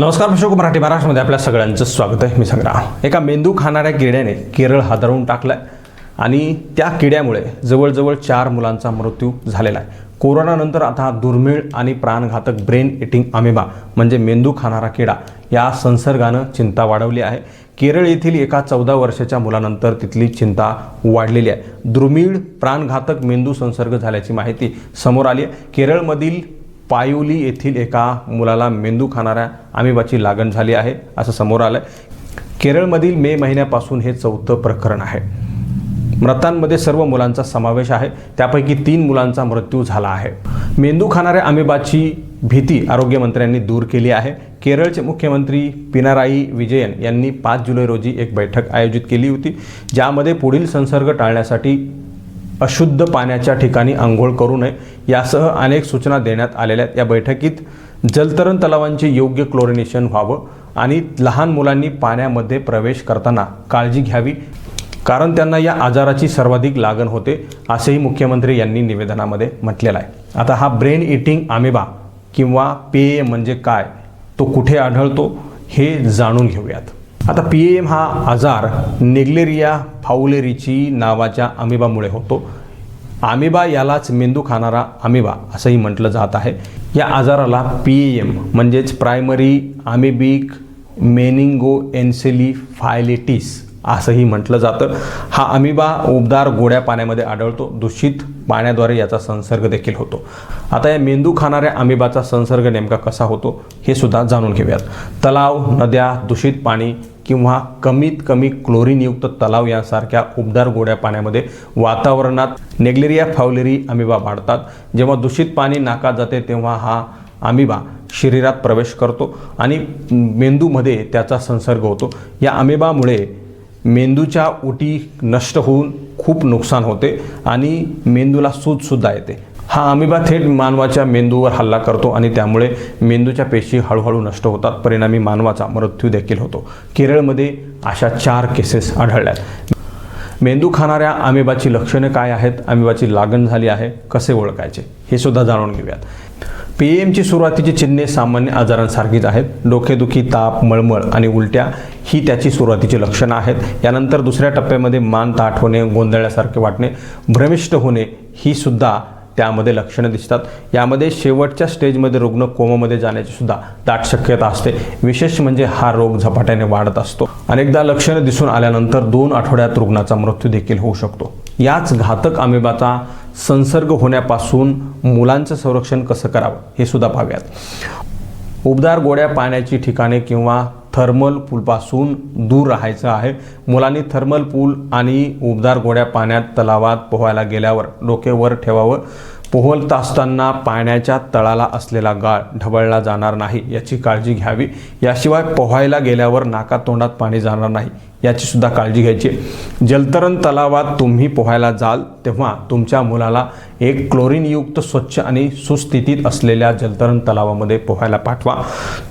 नमस्कार अशोक मराठी महाराष्ट्रामध्ये आपल्या सगळ्यांचं स्वागत आहे. मी संग्राम एका मेंदू खाणाऱ्या किड्याने केरळ हादरवून टाकलाय. आणि त्या किड्यामुळे जवळजवळ चार मुलांचा मृत्यू झालेला आहे. कोरोनानंतर आता दुर्मिळ आणि प्राणघातक ब्रेन इटिंग अमेबा म्हणजे मेंदू खाणारा किडा या संसर्गानं चिंता वाढवली आहे. केरळ येथील एका चौदा वर्षाच्या मुलानंतर तिथली चिंता वाढलेली आहे. दुर्मिळ प्राणघातक मेंदू संसर्ग झाल्याची माहिती समोर आली आहे. केरळमधील पायोली येथील एका मुलाला मेंदू खाणाऱ्या आमिबाची लागण झाली आहे असं समोर आलं केरळमधील मे महिन्यापासून हे चौथं प्रकरण आहे. मृतांमध्ये सर्व मुलांचा समावेश आहे. त्यापैकी तीन मुलांचा मृत्यू झाला आहे. मेंदू खाणाऱ्या आमिबाची भीती आरोग्यमंत्र्यांनी दूर केली आहे. केरळचे मुख्यमंत्री पिनाराई विजयन यांनी पाच जुलै रोजी एक बैठक आयोजित केली होती ज्यामध्ये पुढील संसर्ग टाळण्यासाठी अशुद्ध पाण्याच्या ठिकाणी आंघोळ करू नये. यासह अनेक सूचना देण्यात आलेल्या आहेत. या बैठकीत जलतरण तलावांचे योग्य क्लोरिनेशन व्हावं आणि लहान मुलांनी पाण्यामध्ये प्रवेश करताना काळजी घ्यावी कारण त्यांना या आजाराची सर्वाधिक लागण होते असेही मुख्यमंत्री यांनी निवेदनामध्ये म्हटलेलं आहे. आता हा ब्रेन इटिंग आमेबा किंवा पेय म्हणजे काय तो कुठे आढळतो हे जाणून घेऊयात. आता पी एम हा आजार नेग्लेरिया फाउलेरीची नावाच्या अमिबामुळे होतो. आमिबा यालाच मेंदू खाणारा अमिबा असंही म्हटलं जात आहे. या आजाराला पी एम म्हणजेच primary amoebic meningoencephalitis असंही म्हटलं जातं. हा अमिबा उबदार गोड्या पाण्यामध्ये आढळतो. दूषित पाण्याद्वारे याचा संसर्ग देखील होतो. आता या मेंदू खाणाऱ्या आंबिबाचा संसर्ग नेमका कसा होतो हे सुद्धा जाणून घेऊयात. तलाव नद्या दूषित पाणी किंवा कमीत कमी क्लोरीनयुक्त तलाव यांसारख्या उबदार गोड्या पाण्यामध्ये वातावरणात नेग्लेरिया फावलेरी अमिबा वाढतात. जेव्हा दूषित पाणी नाकात जाते तेव्हा हा आंबिबा शरीरात प्रवेश करतो आणि मेंदूमध्ये त्याचा संसर्ग होतो. या आंबिबामुळे मेंदूच्या उटी नष्ट होऊन खूप नुकसान होते आणि मेंदूला सूजसुद्धा येते. हा अमिबा थेट मानवाच्या मेंदूवर हल्ला करतो आणि त्यामुळे मेंदूच्या पेशी हळूहळू नष्ट होतात. परिणामी मानवाचा मृत्यू देखील होतो. केरळमध्ये अशा चार केसेस आढळल्या आहेत मेंदू खाणाऱ्या अमिबाची लक्षणे काय आहेत? अमिबाची लागण झाली आहे. कसे ओळखायचे? हे सुद्धा जाणून घेऊयात. पी एमची सुरुवातीची चिन्हे सामान्य आजारांसारखीच आहेत. डोकेदुखी ताप मळमळ आणि उलट्या ही त्याची सुरुवातीची लक्षणं आहेत. यानंतर दुसऱ्या टप्प्यामध्ये मान ताठ होणे गोंधळल्यासारखे वाटणे भ्रमिष्ट होणे ही सुद्धा त्यामध्ये लक्षणं दिसतात. यामध्ये शेवटच्या स्टेजमध्ये रुग्ण कोमामध्ये जाण्याची सुद्धा दाट शक्यता असते. विशेष म्हणजे हा रोग झपाट्याने वाढत असतो. अनेकदा लक्षणं दिसून आल्यानंतर दोन आठवड्यात रुग्णाचा मृत्यू देखील होऊ शकतो. याच घातक अमेबाचा संसर्ग होण्यापासून मुलांचं संरक्षण कसं करावं हे सुद्धा पाहूयात. उबदार गोड्या पाण्याची ठिकाणे किंवा थर्मल पूलपासून दूर राहायचं आहे. मुलांनी थर्मल पूल आणि उबदार गोड्या पाण्यात तलावात पोहायला गेल्यावर डोके वर ठेवावं. पोहत असताना पाण्याच्या तळाला असलेला गाळ ढवळला जाणार नाही याची काळजी घ्यावी. याशिवाय पोहायला गेल्यावर नाकातोंडात पाणी जाणार नाही याची सुद्धा काळजी घ्यायची. जलतरण तलावात तुम्ही पोहायला जाल तेव्हा तुमच्या मुलाला एक क्लोरीनयुक्त स्वच्छ आणि सुस्थितीत असलेल्या जलतरण तलावामध्ये पोहायला पाठवा.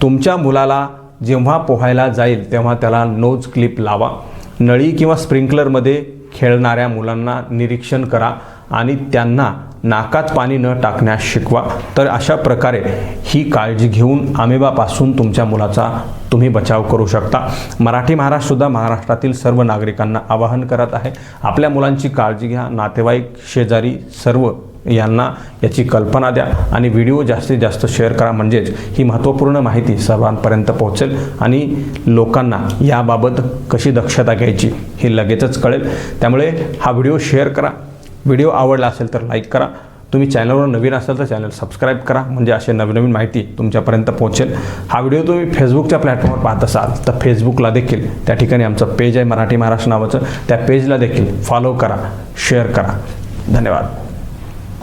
तुमच्या मुलाला जेव्हा पोहायला जाईल तेव्हा त्याला नोज क्लिप लावा. नळी किंवा स्प्रिंकलरमध्ये खेळणाऱ्या मुलांना निरीक्षण करा आणि त्यांना नाकात पाणी न टाकण्यास शिकवा. तर अशा प्रकारे ही काळजी घेऊन आमेबापासून तुमच्या मुलाचा तुम्ही बचाव करू शकता. मराठी महाराजसुद्धा महाराष्ट्रातील सर्व नागरिकांना आवाहन करत आहे आपल्या मुलांची काळजी घ्या नातेवाईक शेजारी सर्व यांना याची कल्पना द्या आणि व्हिडिओ जास्तीत जास्त शेअर करा. म्हणजेच ही महत्त्वपूर्ण माहिती सर्वांपर्यंत पोहोचेल आणि लोकांना याबाबत कशी दक्षता घ्यायची हे लगेचच कळेल. त्यामुळे हा व्हिडिओ शेअर करा. व्हिडिओ आवडला असेल तर लाईक करा. तुम्ही चॅनलवर नवीन असाल तर चॅनल सबस्क्राईब करा. म्हणजे असे नवीन नवीन माहिती तुमच्यापर्यंत पोहोचेल. हा व्हिडिओ तुम्ही फेसबुकच्या प्लॅटफॉर्मवर पाहत असाल तर फेसबुकला देखील त्या ठिकाणी आमचं पेज आहे मराठी महाराष्ट्र नावाचं त्या पेजला देखील फॉलो करा शेअर करा. धन्यवाद.